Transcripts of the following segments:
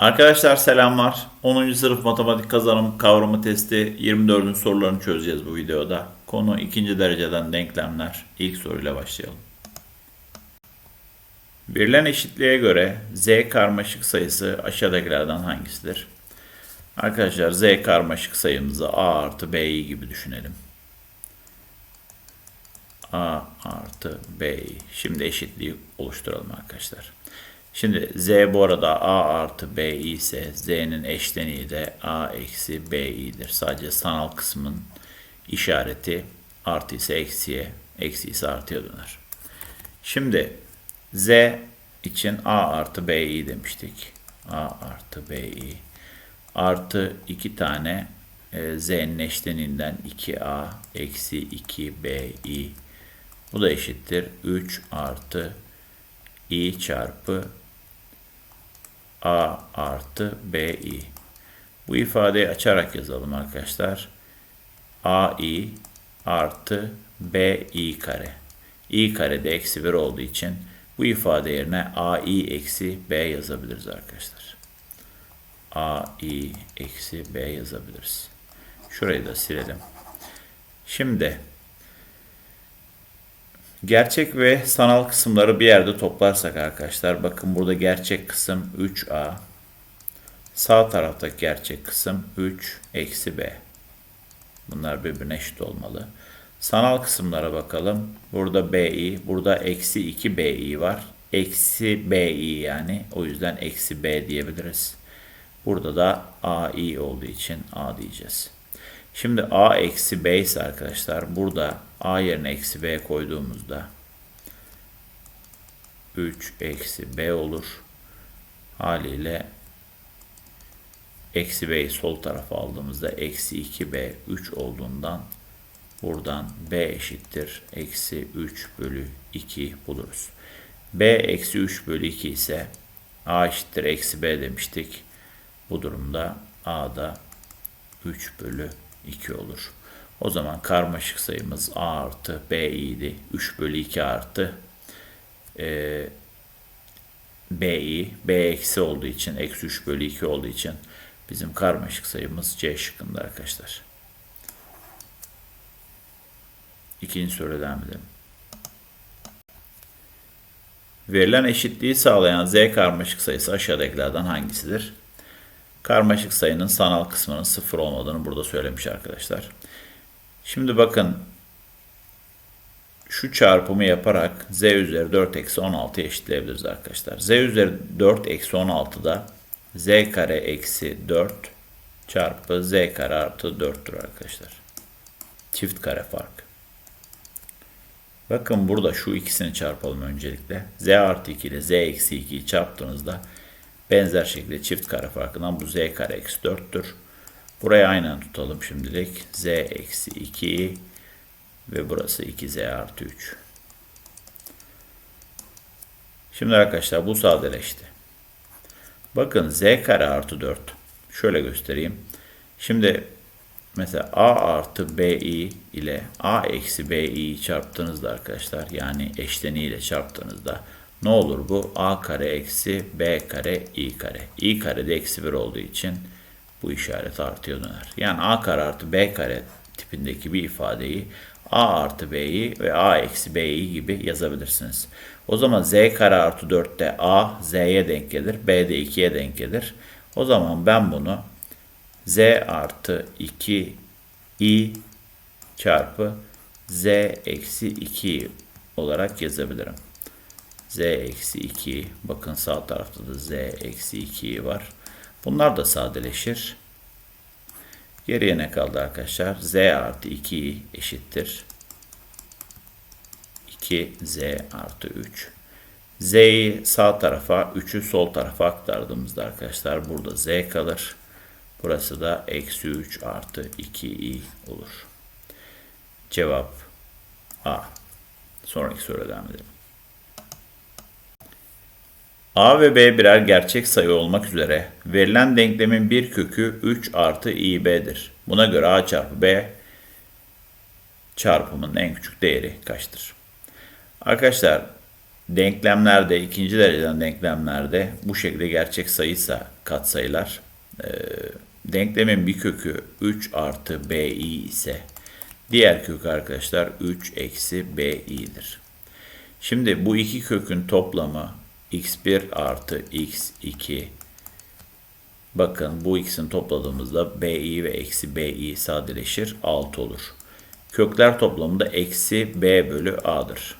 Arkadaşlar selamlar. 10. sınıf matematik kazanım kavramı testi 24. sorularını çözeceğiz bu videoda. Konu ikinci dereceden denklemler. İlk soruyla başlayalım. Verilen eşitliğe göre z karmaşık sayısı aşağıdakilerden hangisidir? Arkadaşlar z karmaşık sayımızı a artı b'yi gibi düşünelim. a artı b'yi. Şimdi eşitliği oluşturalım arkadaşlar. Şimdi z bu arada a artı b ise z'nin eşleniği de a eksi b'dir. Sadece sanal kısmın işareti artı ise eksiye, eksi ise artıya döner. Şimdi z için a artı b'yi demiştik. a artı b'yi artı iki tane e, z'nin eşleniğinden 2a eksi 2b'i bu da eşittir 3 artı i çarpı a artı bi. Bu ifadeyi açarak yazalım arkadaşlar. ai artı bi kare. i kare de eksi 1 olduğu için bu ifade yerine ai eksi b yazabiliriz arkadaşlar. ai eksi b yazabiliriz. Şurayı da silelim. Şimdi Gerçek ve sanal kısımları bir yerde toplarsak arkadaşlar bakın burada gerçek kısım 3a. Sağ taraftaki gerçek kısım 3 eksi b. Bunlar birbirine eşit olmalı. Sanal kısımlara bakalım. Burada bi, burada eksi 2 bi var. Eksi bi yani o yüzden eksi b diyebiliriz. Burada da ai olduğu için a diyeceğiz. Şimdi a eksi b ise arkadaşlar burada a yerine eksi b koyduğumuzda 3 eksi b olur. Haliyle eksi b'yi sol tarafa aldığımızda eksi 2b 3 olduğundan buradan b eşittir eksi 3 bölü 2 buluruz. b eksi 3 bölü 2 ise a eşittir eksi b demiştik. Bu durumda a da 3 bölü 2 olur. O zaman karmaşık sayımız a artı b idi. 3 bölü 2 artı e, b'yi b eksi olduğu için eksi 3 bölü 2 olduğu için bizim karmaşık sayımız c şıkkında arkadaşlar. İkinci soruya devam edelim. Verilen eşitliği sağlayan z karmaşık sayısı aşağıdakilerden hangisidir? Karmaşık sayının sanal kısmının sıfır olmadığını burada söylemiş arkadaşlar. Şimdi bakın şu çarpımı yaparak z üzeri 4 eksi 16 eşitleyebiliriz arkadaşlar. z üzeri 4 eksi 16'da z kare eksi 4 çarpı z kare artı 4'tür arkadaşlar. Çift kare fark. Bakın burada şu ikisini çarpalım öncelikle. z artı 2 ile z eksi 2'yi çarptığınızda benzer şekilde çift kare farkından bu z kare eksi 4'tür. Burayı aynen tutalım şimdilik. z eksi 2 ve burası 2z artı 3. Şimdi arkadaşlar bu sadeleşti. Bakın z kare artı 4. Şöyle göstereyim. Şimdi mesela a artı bi ile a eksi bi'yi çarptığınızda arkadaşlar yani eşleniğiyle çarptığınızda ne olur bu? a kare eksi b kare i kare. i kare de eksi 1 olduğu için bu işaret artıya döner. Yani a kare artı b kare tipindeki bir ifadeyi a artı b'yi ve a eksi b'yi gibi yazabilirsiniz. O zaman z kare artı 4'te a z'ye denk gelir, b de 2'ye denk gelir. O zaman ben bunu z artı 2 i çarpı z eksi 2 olarak yazabilirim. Z eksi 2 bakın sağ tarafta da z eksi 2 var. Bunlar da sadeleşir. Geriye ne kaldı arkadaşlar? z artı 2 eşittir. 2z artı 3. z'yi sağ tarafa, 3'ü sol tarafa aktardığımızda arkadaşlar burada z kalır. Burası da eksi 3 artı 2i olur. Cevap A. Sonraki soruya devam edelim. A ve B birer gerçek sayı olmak üzere verilen denklemin bir kökü 3 artı İB'dir. Buna göre A çarpı B çarpımının en küçük değeri kaçtır? Arkadaşlar denklemlerde, ikinci dereceden denklemlerde bu şekilde gerçek sayıysa katsayılar, e, denklemin bir kökü 3 artı bi ise diğer kök arkadaşlar 3 eksi bi'dir. Şimdi bu iki kökün toplamı x1 artı x2 bakın bu ikisini topladığımızda bi ve eksi bi sadeleşir 6 olur. Kökler toplamı da eksi b bölü a'dır.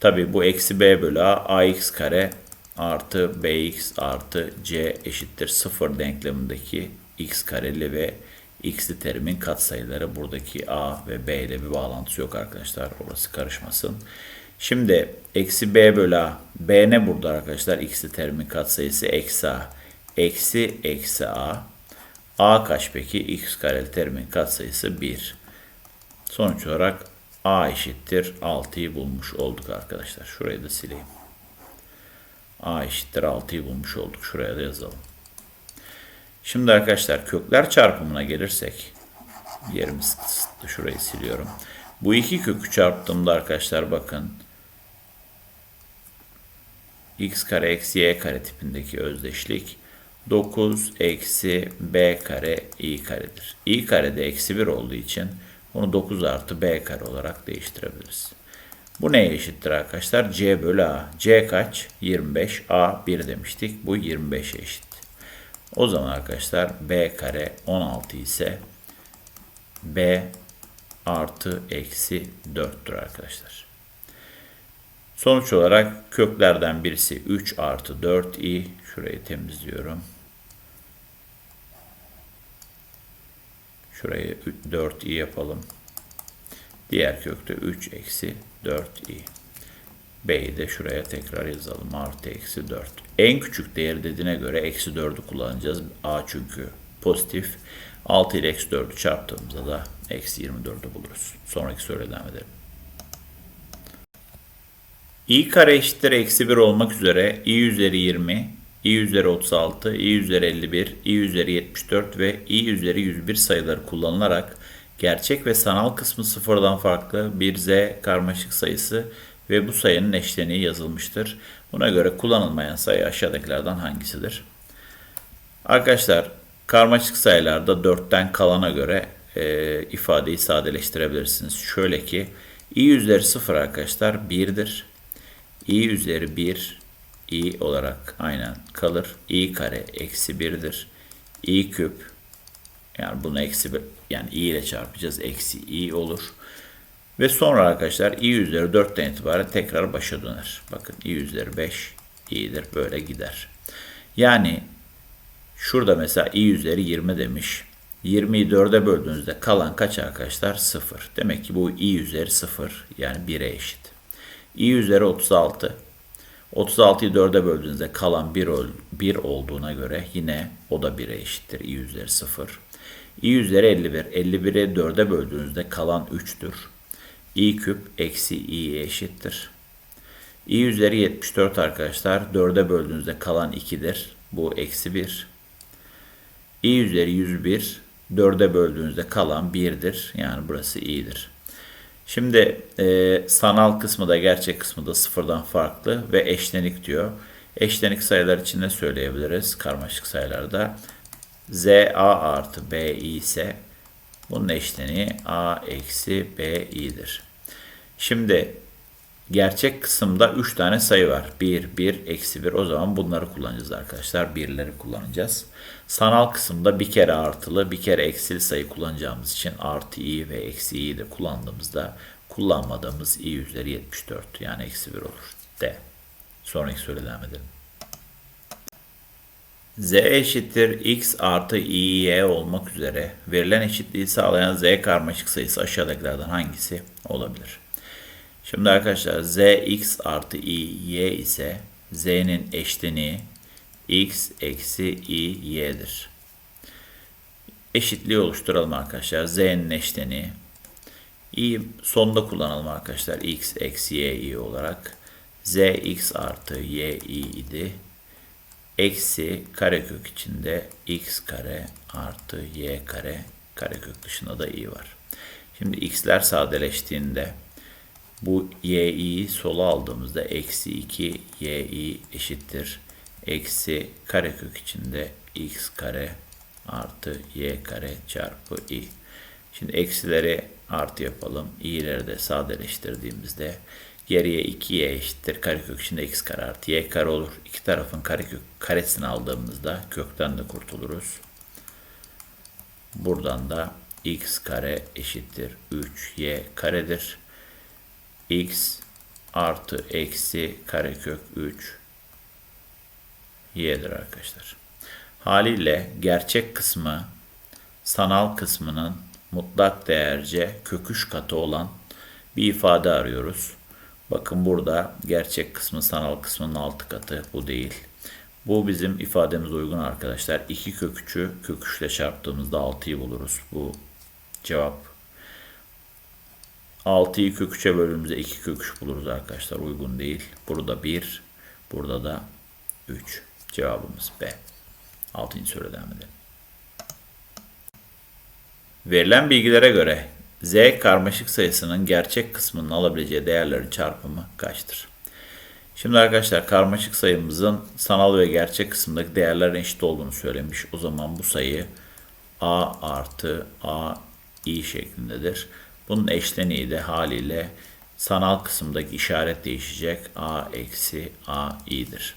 Tabi bu eksi b bölü a ax kare artı bx artı c eşittir 0 denklemindeki x kareli ve x'li terimin katsayıları buradaki a ve b ile bir bağlantısı yok arkadaşlar. Orası karışmasın. Şimdi eksi b bölü a. b ne burada arkadaşlar? x'li terimin katsayısı eksi a. Eksi eksi a. a kaç peki? x kareli terimin katsayısı 1. Sonuç olarak a eşittir 6'yı bulmuş olduk arkadaşlar. Şurayı da sileyim. a eşittir 6'yı bulmuş olduk. Şuraya da yazalım. Şimdi arkadaşlar kökler çarpımına gelirsek yerimiz kısıtlı. Şurayı siliyorum. Bu iki kökü çarptığımda arkadaşlar bakın x kare eksi y kare tipindeki özdeşlik 9 eksi b kare i karedir. i kare de eksi 1 olduğu için bunu 9 artı b kare olarak değiştirebiliriz. Bu neye eşittir arkadaşlar? c bölü a. c kaç? 25. a 1 demiştik. Bu 25'e eşit. O zaman arkadaşlar b kare 16 ise b artı eksi 4'tür arkadaşlar. Sonuç olarak köklerden birisi 3 artı 4i. Şurayı temizliyorum. Şurayı 4i yapalım. Diğer kökte 3 eksi 4i. B'yi de şuraya tekrar yazalım. Artı eksi 4. En küçük değer dediğine göre eksi 4'ü kullanacağız. A çünkü pozitif. 6 ile eksi 4'ü çarptığımızda da eksi 24'ü buluruz. Sonraki soruya devam edelim. İ kare eşittir eksi 1 olmak üzere i üzeri 20, i üzeri 36, i üzeri 51, i üzeri 74 ve i üzeri 101 sayıları kullanılarak gerçek ve sanal kısmı sıfırdan farklı bir z karmaşık sayısı ve bu sayının eşleniği yazılmıştır. Buna göre kullanılmayan sayı aşağıdakilerden hangisidir? Arkadaşlar karmaşık sayılarda 4'ten kalana göre e, ifadeyi sadeleştirebilirsiniz. Şöyle ki i üzeri 0 arkadaşlar 1'dir. İ üzeri 1 i olarak aynen kalır. i kare eksi 1'dir. i küp yani bunu eksi yani i ile çarpacağız. Eksi i olur. Ve sonra arkadaşlar i üzeri 4'ten itibaren tekrar başa döner. Bakın i üzeri 5 i'dir. Böyle gider. Yani şurada mesela i üzeri 20 demiş. 20'yi 4'e böldüğünüzde kalan kaç arkadaşlar? 0. Demek ki bu i üzeri 0 yani 1'e eşit. İ üzeri 36. 36'yı 4'e böldüğünüzde kalan 1, 1 olduğuna göre yine o da 1'e eşittir. i üzeri 0. i üzeri 51. 51'i 4'e böldüğünüzde kalan 3'tür i küp eksi i eşittir. i üzeri 74 arkadaşlar. 4'e böldüğünüzde kalan 2'dir. Bu eksi 1. i üzeri 101. 4'e böldüğünüzde kalan 1'dir. Yani burası i'dir. Şimdi e, sanal kısmı da gerçek kısmı da sıfırdan farklı ve eşlenik diyor. Eşlenik sayılar için ne söyleyebiliriz karmaşık sayılarda? z a artı b i ise bunun eşleniği a eksi b i'dir. Şimdi gerçek kısımda 3 tane sayı var. 1, 1, eksi 1. O zaman bunları kullanacağız arkadaşlar. Birleri kullanacağız. Sanal kısımda bir kere artılı, bir kere eksili sayı kullanacağımız için artı i ve eksi i'yi de kullandığımızda kullanmadığımız i üzeri 74 yani eksi 1 olur. D. Sonraki soruya devam edelim z eşittir x artı y olmak üzere verilen eşitliği sağlayan z karmaşık sayısı aşağıdakilerden hangisi olabilir? Şimdi arkadaşlar z x artı y ise z'nin eşleniği x eksi i y'dir. Eşitliği oluşturalım arkadaşlar. z'nin eşleniği i sonda kullanalım arkadaşlar. x eksi y i olarak z x artı y i idi eksi karekök içinde x kare artı y kare karekök dışında da i var. Şimdi x'ler sadeleştiğinde Bu y'yi sola aldığımızda eksi 2 y eşittir. Eksi karekök içinde x kare artı y kare çarpı i. Şimdi eksileri artı yapalım. i'leri de sadeleştirdiğimizde geriye 2y eşittir. Karekök içinde x kare artı y kare olur. İki tarafın karekök karesini aldığımızda kökten de kurtuluruz. Buradan da x kare eşittir 3y karedir. X artı eksi karekök 3 y'dir arkadaşlar. Haliyle gerçek kısmı sanal kısmının mutlak değerce köküş katı olan bir ifade arıyoruz. Bakın burada gerçek kısmı sanal kısmının altı katı bu değil. Bu bizim ifademiz uygun arkadaşlar. 2 köküçü köküçle çarptığımızda 6'yı buluruz. Bu cevap. 6'yı köküçe bölümümüzde 2 köküç buluruz arkadaşlar. Uygun değil. Burada 1, burada da 3. Cevabımız B. 6. soruya devam edelim. Verilen bilgilere göre z karmaşık sayısının gerçek kısmının alabileceği değerlerin çarpımı kaçtır? Şimdi arkadaşlar karmaşık sayımızın sanal ve gerçek kısımdaki değerlerin eşit olduğunu söylemiş. O zaman bu sayı a artı a i şeklindedir. Bunun eşleniği de haliyle sanal kısımdaki işaret değişecek. a eksi a i'dir.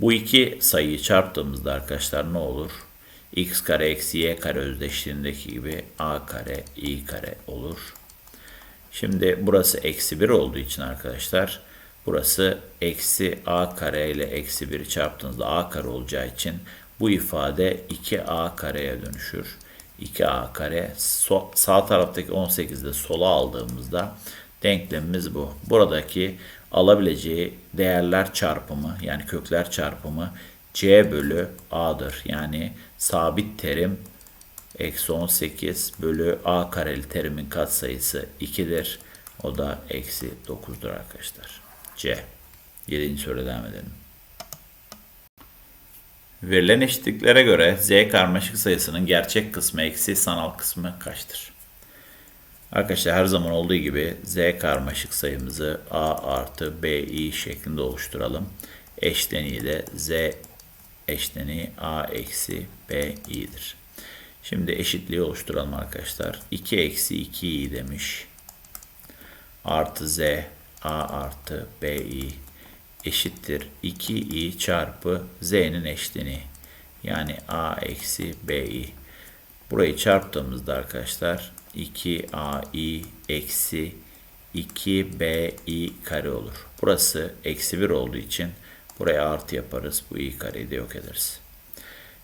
Bu iki sayıyı çarptığımızda arkadaşlar ne olur? x kare eksi y kare özdeşliğindeki gibi a kare i kare olur. Şimdi burası eksi 1 olduğu için arkadaşlar burası eksi a kare ile eksi 1'i çarptığınızda a kare olacağı için bu ifade 2a kareye dönüşür. 2a kare so, sağ taraftaki 18'de sola aldığımızda denklemimiz bu. Buradaki alabileceği değerler çarpımı yani kökler çarpımı c bölü a'dır. Yani sabit terim eksi 18 bölü a kareli terimin katsayısı 2'dir. O da eksi 9'dur arkadaşlar. C. 7. soruya devam edelim. Verilen eşitliklere göre z karmaşık sayısının gerçek kısmı eksi sanal kısmı kaçtır? Arkadaşlar her zaman olduğu gibi z karmaşık sayımızı a artı bi şeklinde oluşturalım. Eşleniği de z eşleniği a eksi b i'dir. Şimdi eşitliği oluşturalım arkadaşlar. 2 eksi 2 i demiş. Artı z a artı b i eşittir 2 i çarpı z'nin eşleniği. Yani a eksi b i. Burayı çarptığımızda arkadaşlar 2ai eksi 2bi kare olur. Burası eksi 1 olduğu için buraya artı yaparız. Bu i kareyi de yok ederiz.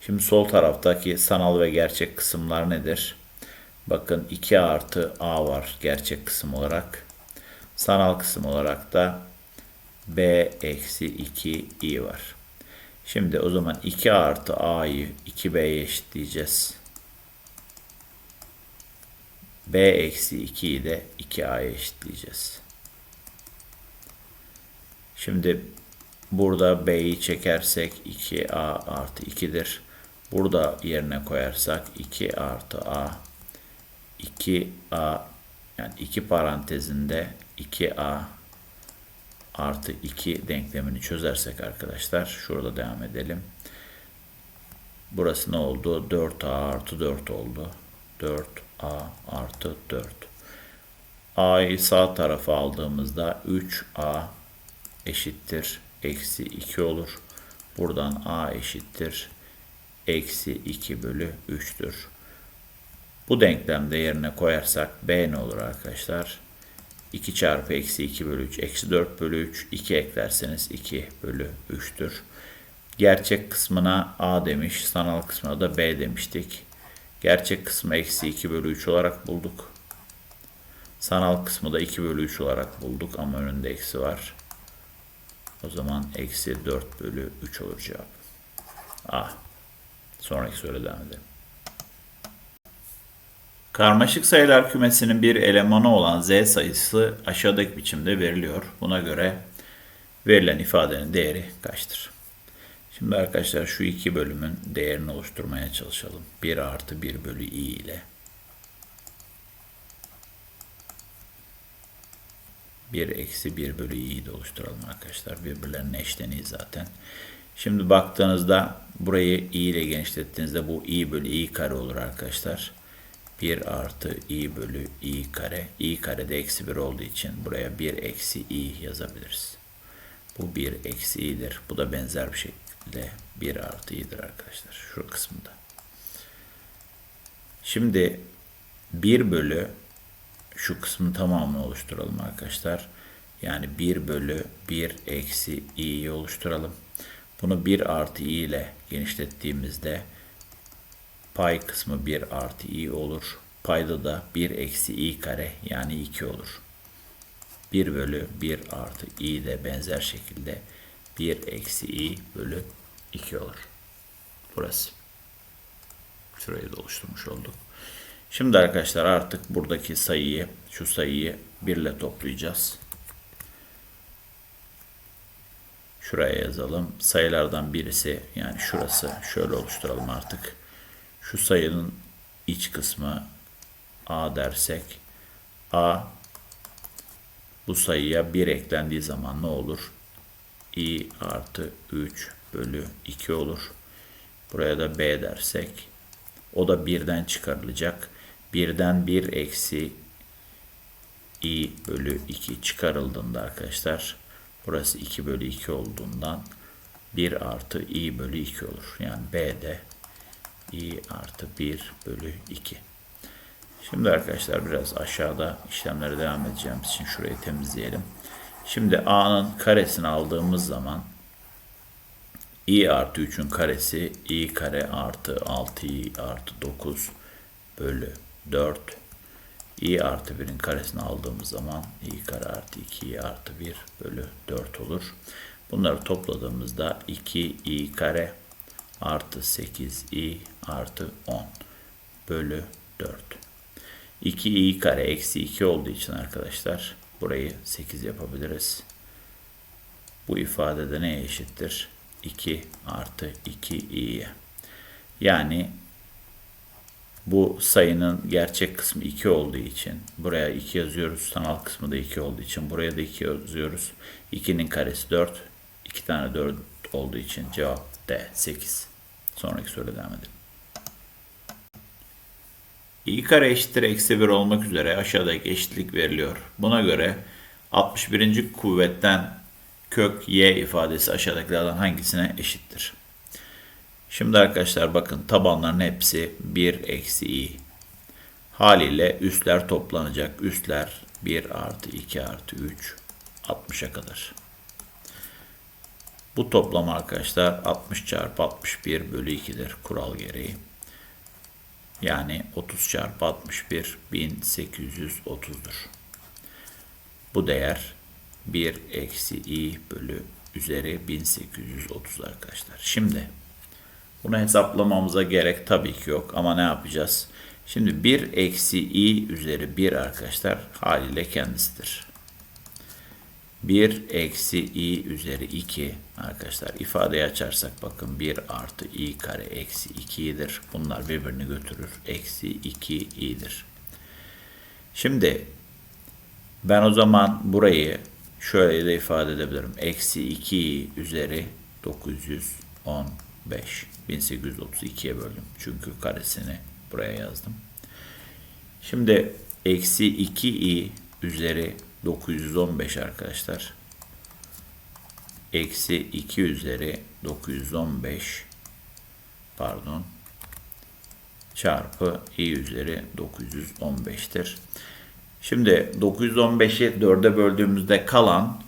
Şimdi sol taraftaki sanal ve gerçek kısımlar nedir? Bakın 2 artı a var gerçek kısım olarak. Sanal kısım olarak da b eksi 2 i var. Şimdi o zaman 2 artı a'yı 2b'ye eşitleyeceğiz b eksi 2'yi de 2a'ya eşitleyeceğiz. Şimdi burada b'yi çekersek 2a artı 2'dir. Burada yerine koyarsak 2 artı a 2a yani 2 parantezinde 2a artı 2 denklemini çözersek arkadaşlar şurada devam edelim. Burası ne oldu? 4a artı 4 oldu. 4a artı 4. a'yı sağ tarafa aldığımızda 3a eşittir eksi 2 olur. Buradan a eşittir eksi 2 bölü 3'tür. Bu denklemde yerine koyarsak b ne olur arkadaşlar? 2 çarpı eksi 2 bölü 3 eksi 4 bölü 3 2 eklerseniz 2 bölü 3'tür. Gerçek kısmına a demiş sanal kısmına da b demiştik. Gerçek kısmı eksi 2 bölü 3 olarak bulduk. Sanal kısmı da 2 bölü 3 olarak bulduk ama önünde eksi var. O zaman eksi 4 bölü 3 olur cevap. A. Sonraki soruya devam edelim. Karmaşık sayılar kümesinin bir elemanı olan z sayısı aşağıdaki biçimde veriliyor. Buna göre verilen ifadenin değeri kaçtır? Şimdi arkadaşlar şu iki bölümün değerini oluşturmaya çalışalım. 1 artı 1 bölü i ile. 1 eksi 1 bölü i'yi de oluşturalım arkadaşlar. Birbirlerinin eşleniği zaten. Şimdi baktığınızda burayı i ile genişlettiğinizde bu i bölü i kare olur arkadaşlar. 1 artı i bölü i kare. i kare de eksi 1 olduğu için buraya 1 eksi i yazabiliriz. Bu 1 eksi i'dir. Bu da benzer bir şekilde 1 artı i'dir arkadaşlar. Şu kısmında. Şimdi 1 bölü şu kısmın tamamını oluşturalım arkadaşlar. Yani 1 bölü 1 eksi i'yi oluşturalım. Bunu 1 artı i ile genişlettiğimizde pay kısmı 1 artı i olur. Payda da 1 eksi i kare yani 2 olur. 1 bölü 1 artı i de benzer şekilde 1 eksi i bölü 2 olur. Burası. Şurayı da oluşturmuş olduk. Şimdi arkadaşlar artık buradaki sayıyı, şu sayıyı 1 ile toplayacağız. Şuraya yazalım. Sayılardan birisi yani şurası şöyle oluşturalım artık. Şu sayının iç kısmı a dersek a bu sayıya 1 eklendiği zaman ne olur? i artı 3 bölü 2 olur. Buraya da b dersek o da 1'den çıkarılacak. 1'den 1 eksi i bölü 2 çıkarıldığında arkadaşlar burası 2 bölü 2 olduğundan 1 artı i bölü 2 olur. Yani b de i artı 1 bölü 2. Şimdi arkadaşlar biraz aşağıda işlemlere devam edeceğimiz için şurayı temizleyelim. Şimdi a'nın karesini aldığımız zaman i artı 3'ün karesi i kare artı 6i artı 9 bölü 4 i artı 1'in karesini aldığımız zaman i kare artı 2i artı 1 bölü 4 olur. Bunları topladığımızda 2i kare artı 8i artı 10 bölü 4. 2i kare eksi 2 olduğu için arkadaşlar burayı 8 yapabiliriz. Bu ifade de neye eşittir? 2 artı 2i'ye. Yani bu sayının gerçek kısmı 2 olduğu için buraya 2 yazıyoruz. Sanal kısmı da 2 olduğu için buraya da 2 yazıyoruz. 2'nin karesi 4. 2 tane 4 olduğu için cevap D 8. Sonraki soruya devam edelim. i kare eşittir eksi 1 olmak üzere aşağıdaki eşitlik veriliyor. Buna göre 61. kuvvetten kök y ifadesi aşağıdakilerden hangisine eşittir? Şimdi arkadaşlar bakın tabanların hepsi 1 eksi i. Haliyle üstler toplanacak. Üstler 1 artı 2 artı 3 60'a kadar. Bu toplam arkadaşlar 60 çarpı 61 bölü 2'dir kural gereği. Yani 30 çarpı 61 1830'dur. Bu değer 1 eksi i bölü üzeri 1830 arkadaşlar. Şimdi bunu hesaplamamıza gerek tabii ki yok ama ne yapacağız? Şimdi 1 eksi i üzeri 1 arkadaşlar haliyle kendisidir. 1 eksi i üzeri 2 arkadaşlar ifadeyi açarsak bakın 1 artı i kare eksi 2i'dir. Bunlar birbirini götürür. Eksi 2i'dir. Şimdi ben o zaman burayı şöyle de ifade edebilirim. Eksi 2i üzeri 915. 1832'ye böldüm. Çünkü karesini buraya yazdım. Şimdi eksi 2i üzeri 915 arkadaşlar. Eksi 2 üzeri 915 pardon çarpı i üzeri 915'tir. Şimdi 915'i 4'e böldüğümüzde kalan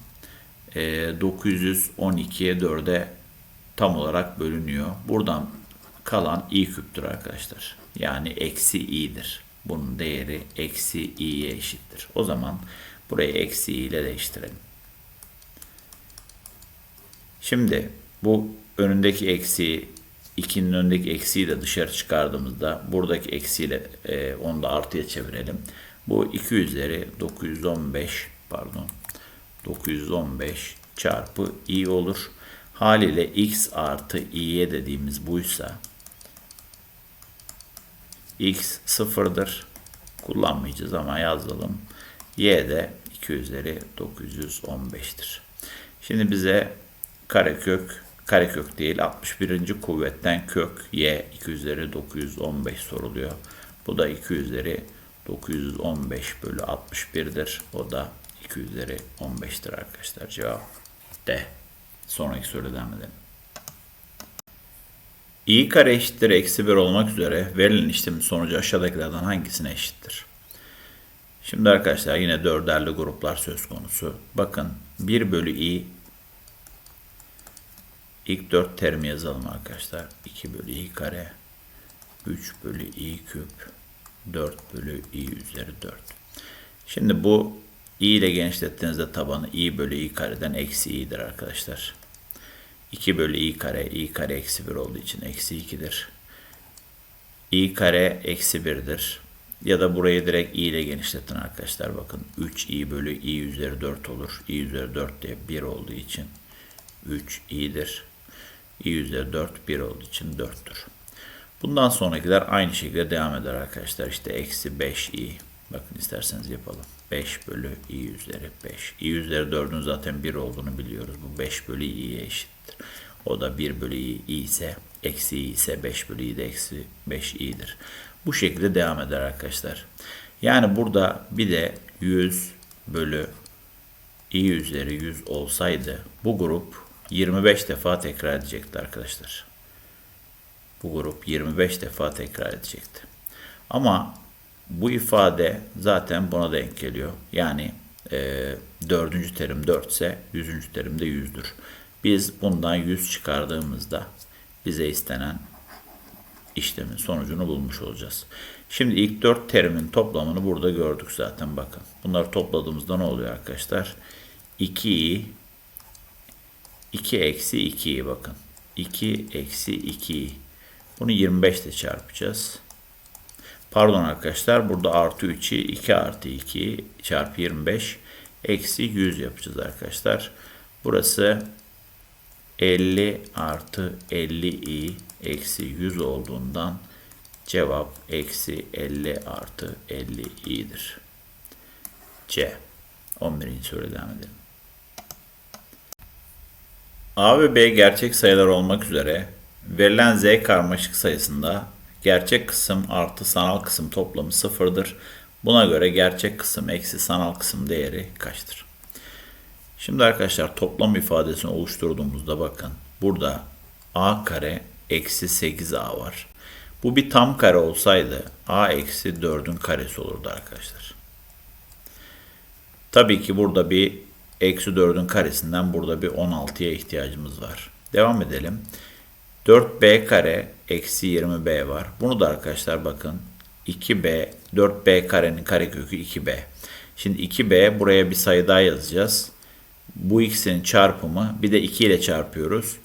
e, 912'ye 4'e tam olarak bölünüyor. Buradan kalan i küptür arkadaşlar. Yani eksi i'dir. Bunun değeri eksi i'ye eşittir. O zaman burayı eksi değiştirelim. Şimdi bu önündeki eksi 2'nin önündeki eksiyi de dışarı çıkardığımızda buradaki eksiyle e, onu da artıya çevirelim. Bu 2 üzeri 915 pardon 915 çarpı i olur. Haliyle x artı i'ye dediğimiz buysa x sıfırdır. Kullanmayacağız ama yazalım. y de 2 üzeri 915'tir. Şimdi bize karekök, karekök değil 61. kuvvetten kök y 2 üzeri 915 soruluyor. Bu da 2 üzeri 915 bölü 61'dir. O da 2 üzeri 15'tir arkadaşlar. Cevap D. Sonraki soruya devam edelim. i kare eşittir eksi 1 olmak üzere verilen işlemin sonucu aşağıdakilerden hangisine eşittir? Şimdi arkadaşlar yine dörderli gruplar söz konusu. Bakın 1 bölü i ilk 4 terimi yazalım arkadaşlar. 2 bölü i kare 3 bölü i küp 4 bölü i üzeri 4. Şimdi bu i ile genişlettiğinizde tabanı i bölü i kareden eksi i'dir arkadaşlar. 2 bölü i kare, i kare eksi 1 olduğu için eksi 2'dir. i kare eksi 1'dir. Ya da burayı direkt i ile genişletin arkadaşlar. Bakın 3i bölü i üzeri 4 olur. i üzeri 4 de 1 olduğu için 3i'dir. i üzeri 4 1 olduğu için 4'tür. Bundan sonrakiler aynı şekilde devam eder arkadaşlar. İşte eksi 5i. Bakın isterseniz yapalım. 5 bölü i üzeri 5. i üzeri 4'ün zaten 1 olduğunu biliyoruz. Bu 5 bölü i'ye eşittir. O da 1 bölü i, ise eksi i ise 5 bölü i de eksi 5 i'dir. Bu şekilde devam eder arkadaşlar. Yani burada bir de 100 bölü i üzeri 100 olsaydı bu grup 25 defa tekrar edecekti arkadaşlar. Bu grup 25 defa tekrar edecekti. Ama bu ifade zaten buna denk geliyor. Yani e, dördüncü terim 4 ise yüzüncü terim de 100'dür. Biz bundan 100 çıkardığımızda bize istenen işlemin sonucunu bulmuş olacağız. Şimdi ilk 4 terimin toplamını burada gördük zaten bakın. Bunları topladığımızda ne oluyor arkadaşlar? 2i 2 eksi 2'yi bakın. 2 eksi 2'yi. Bunu 25 ile çarpacağız. Pardon arkadaşlar burada artı 3'i 2 artı 2 çarpı 25 eksi 100 yapacağız arkadaşlar. Burası 50 artı 50i eksi 100 olduğundan cevap eksi 50 artı 50i'dir. C. 11. soruya devam edelim. A ve B gerçek sayılar olmak üzere verilen Z karmaşık sayısında gerçek kısım artı sanal kısım toplamı sıfırdır. Buna göre gerçek kısım eksi sanal kısım değeri kaçtır? Şimdi arkadaşlar toplam ifadesini oluşturduğumuzda bakın burada a kare eksi 8a var. Bu bir tam kare olsaydı a eksi 4'ün karesi olurdu arkadaşlar. Tabii ki burada bir eksi 4'ün karesinden burada bir 16'ya ihtiyacımız var. Devam edelim. 4b kare eksi 20b var. Bunu da arkadaşlar bakın 2b 4b karenin karekökü 2b. Şimdi 2b buraya bir sayı daha yazacağız. Bu x'in çarpımı bir de 2 ile çarpıyoruz.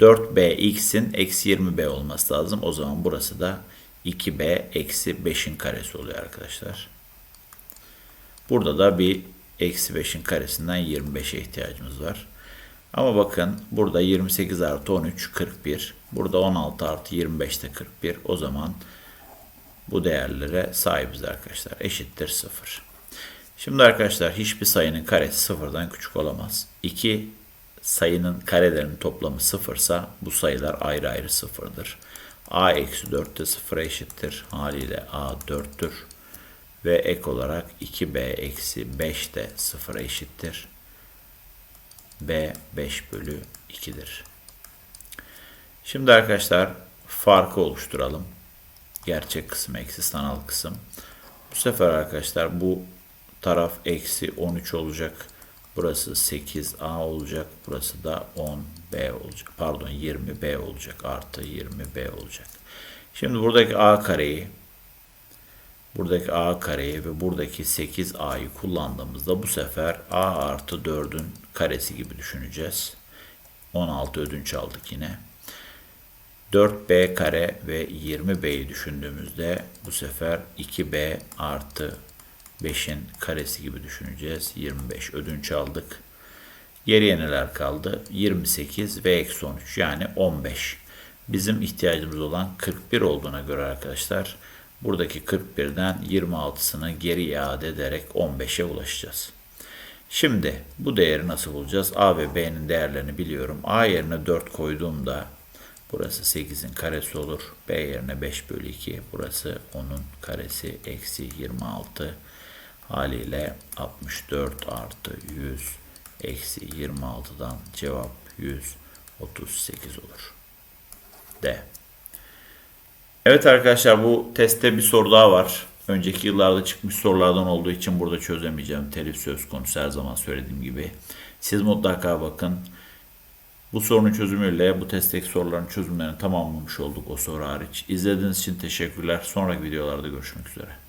4b x'in eksi 20b olması lazım. O zaman burası da 2b eksi 5'in karesi oluyor arkadaşlar. Burada da bir eksi 5'in karesinden 25'e ihtiyacımız var. Ama bakın burada 28 artı 13 41. Burada 16 artı 25 de 41. O zaman bu değerlere sahibiz arkadaşlar. Eşittir 0. Şimdi arkadaşlar hiçbir sayının karesi sıfırdan küçük olamaz. İki sayının karelerinin toplamı sıfırsa bu sayılar ayrı ayrı sıfırdır. a eksi 4 de sıfıra eşittir. Haliyle a 4'tür. Ve ek olarak 2b eksi 5 de sıfıra eşittir. b 5 bölü 2'dir. Şimdi arkadaşlar farkı oluşturalım. Gerçek kısım eksi sanal kısım. Bu sefer arkadaşlar bu taraf eksi 13 olacak. Burası 8a olacak. Burası da 10b olacak. Pardon 20b olacak. Artı 20b olacak. Şimdi buradaki a kareyi buradaki a kareyi ve buradaki 8a'yı kullandığımızda bu sefer a artı 4'ün karesi gibi düşüneceğiz. 16 ödünç aldık yine. 4b kare ve 20b'yi düşündüğümüzde bu sefer 2b artı 5'in karesi gibi düşüneceğiz. 25 ödünç aldık. Geriye neler kaldı? 28 ve eksi 13 yani 15. Bizim ihtiyacımız olan 41 olduğuna göre arkadaşlar buradaki 41'den 26'sını geri iade ederek 15'e ulaşacağız. Şimdi bu değeri nasıl bulacağız? A ve B'nin değerlerini biliyorum. A yerine 4 koyduğumda burası 8'in karesi olur. B yerine 5 bölü 2. Burası 10'un karesi eksi 26. Haliyle 64 artı 100 eksi 26'dan cevap 138 olur. D. Evet arkadaşlar bu testte bir soru daha var. Önceki yıllarda çıkmış sorulardan olduğu için burada çözemeyeceğim. Telif söz konusu her zaman söylediğim gibi. Siz mutlaka bakın. Bu sorunun çözümüyle bu testteki soruların çözümlerini tamamlamış olduk o soru hariç. İzlediğiniz için teşekkürler. Sonraki videolarda görüşmek üzere.